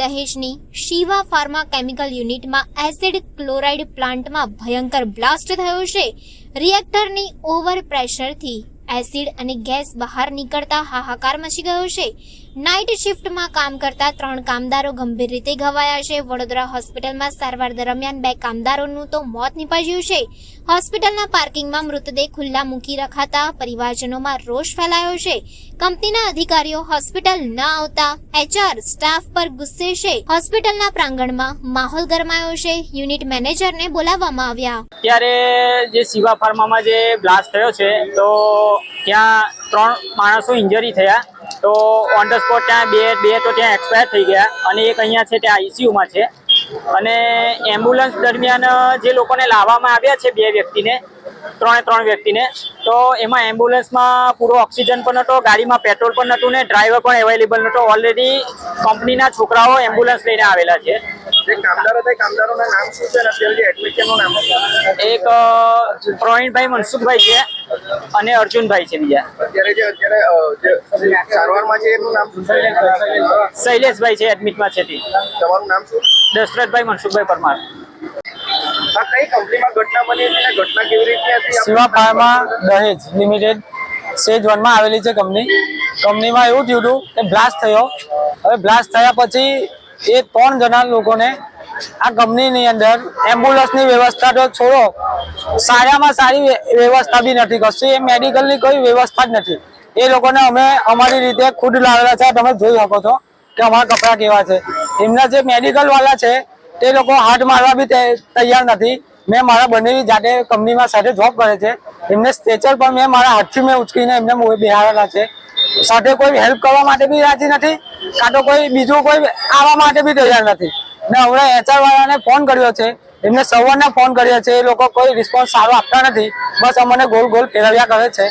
દહેજની Shiva pharma chemical યુનિટમાં acid chloride પ્લાન્ટમાં ભયંકર બ્લાસ્ટ થયો છે. રિએક્ટરની ઓવર પ્રેશરથી એસિડ અને ગેસ બહાર નીકળતા હાહાકાર મચી ગયો છે. નાઇટ શિફ્ટમાં કામ કરતા ત્રણ કામદારો ગંભીર રીતે ઘવાયા છે. વડોદરા હોસ્પિટલમાં સારવાર દરમિયાન બે કામદારોનું તો મોત નિપજ્યું છે. હોસ્પિટલના પાર્કિંગમાં મૃતદેહ ખુલ્લા મૂકી રખાતા પરિવારજનોમાં રોષ ફેલાયો છે. કંપનીના અધિકારીઓ હોસ્પિટલ ન આવતા એચઆર સ્ટાફ પર ગુસ્સે છે. હોસ્પિટલના પ્રાંગણમાં માહોલ ગરમાયો છે. યુનિટ મેનેજરને બોલાવવામાં આવ્યા. ત્યારે જે શિવા ફાર્મામાં જે બ્લાસ્ટ થયો છે, તો ત્યાં ત્રણ માણસો ઇન્જરી થયા. તો ઓન ધ સ્પોટ ત્યાં બે બે તો ત્યાં એક્સપાયર થઈ ગયા. અને એક અહીંયા છે, ત્યાં આઈસીયુમાં છે. અને એમ્બ્યુલન્સ દરમિયાન જે લોકોને લાવવામાં આવ્યા છે બે વ્યક્તિને ત્રણે ત્રણ વ્યક્તિને. તો એમાં એમ્બ્યુલન્સમાં પૂરો ઓક્સિજન પણ નહોતો ગાડીમાં પેટ્રોલ પણ નહોતું ને ડ્રાઈવર પણ અવેલેબલ નહોતો. ઓલરેડી કંપનીના છોકરાઓ એમ્બ્યુલન્સ લઈને આવેલા છે? એક પ્રવીણભાઈ મનસુખભાઈ છે અને અર્જુનભાઈ છે બીજા. શૈલેષભાઈ છે એડમિટમાં છે દશરથભાઈ મનસુખભાઈ પરમાર. આ કઈ કંપનીમાં ઘટના બની હતી અને ઘટના કેવી રીતે હતી શિવા ફાર્મા દહેજ લિમિટેડ સેજ વનમાં આવેલી છે કંપની. કંપનીમાં એવું થયું હતું કે બ્લાસ્ટ થયો. હવે બ્લાસ્ટ થયા પછી એ ત્રણ જણા લોકોને આ કંપનીની અંદર એમ્બ્યુલન્સની વ્યવસ્થા તો છોડો સારામાં સારી વ્યવસ્થા બી નથી. કશું એ મેડિકલની કોઈ વ્યવસ્થા જ નથી. એ લોકોને અમે અમારી રીતે ખુદ લાવેલા છે. તમે જોઈ શકો છો કે અમારા કપડાં કેવા છે. એમના જે મેડિકલ વાળા છે તે લોકો હાથ મારવા બી તૈયાર નથી. મેં મારા બંને જાતે કંપનીમાં સાથે જોબ કરે છે. એમને સ્ટ્રેચર પર મેં મારા હાથથી મેં ઉચકીને એમને બિહારેલા છે. સાથે કોઈ હેલ્પ કરવા માટે બી રાજી નથી, કાં તો કોઈ બીજું કોઈ આવવા માટે બી તૈયાર નથી. ને હમણાં એચઆર વાળાને ફોન કર્યો છે. એમને સવારને ફોન કર્યો છે. એ લોકો કોઈ રિસ્પોન્સ સારો આપતા નથી. બસ અમને ગોલ ગોલ ફેરવ્યા કરે છે.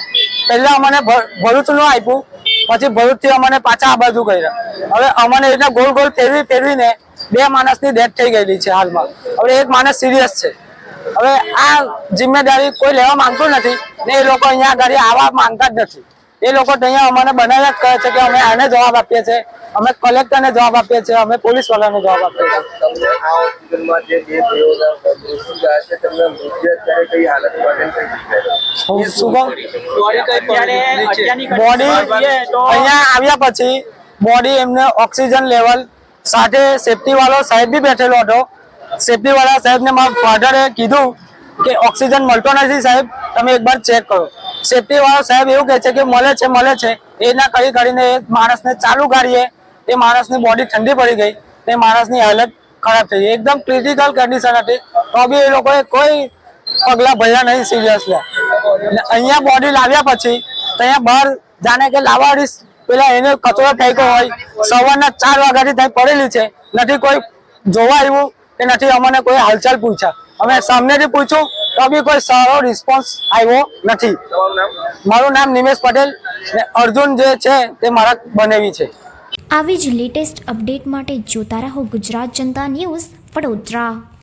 પહેલા અમને ભરૂચનું આપ્યું. પછી ભરૂચથી અમને પાછા આ બાજુ કર્યા. હવે અમને એટલે ગોલ ગોલ ફેરવી, ફેરવીને બે માણસની ડેથ થઈ ગયેલી છે હાલમાં. હવે એક માણસ સિરિયસ છે. હવે આ જિમ્મેદારી કોઈ લેવા માંગતું નથી ને એ લોકો અહીંયા આગળ આવવા માંગતા જ નથી. એ લોકો તો અહીંયા અમને બનાવ્યા જ કહે છે કે અમે આને જવાબ આપીએ છીએ અમે કલેક્ટરને જવાબ આપીએ છીએ અમે પોલીસ વાળાને જવાબ આપીએ છીએ. બોડી અહીંયા આવ્યા પછી બોડી એમને ઓક્સિજન લેવલ સાથે સેફટી વાળો સાહેબ બી બેઠેલો હતો. સેફટી વાળા સાહેબને મારા ફાધરે કીધું કે ઓક્સિજન મળતો નથી સાહેબ, તમે એકવાર ચેક કરો. સેફટી વાળો સાહેબ એવું કહે છે કે મળે છે મળે છે. એના કરી કરીને એ માણસને ચાલુ કાઢીએ. એ માણસની બોડી ઠંડી પડી ગઈ. તે માણસની હાલત ખરાબ થઈ એકદમ ક્રિટિકલ કન્ડિશન હતી. તો બી એ લોકોએ કોઈ પગલાં ભર્યા નહીં સિરિયસલી અહીંયા બોડી લાવ્યા પછી ત્યાં બહાર જાણે કે લાવાડી પેલા એને કચરો ફેંક્યો હોય. સવારના ચાર વાગ્યાથી ત્યાં પડેલી છે. નથી કોઈ જોવા આવ્યું. કે નથી, અમને કોઈ હાલચાલ પૂછ્યા અમે સામેથી પૂછ્યું તો બી કોઈ સારો રિસ્પોન્સ આવ્યો નથી. મારું નામ નિમેશ પટેલ ને અર્જુન જે છે તે મારા બનેવી છે. આવી જ લેટેસ્ટ અપડેટ માટે જોતા રહો ગુજરાત જનતા ન્યૂઝ વડોદરા.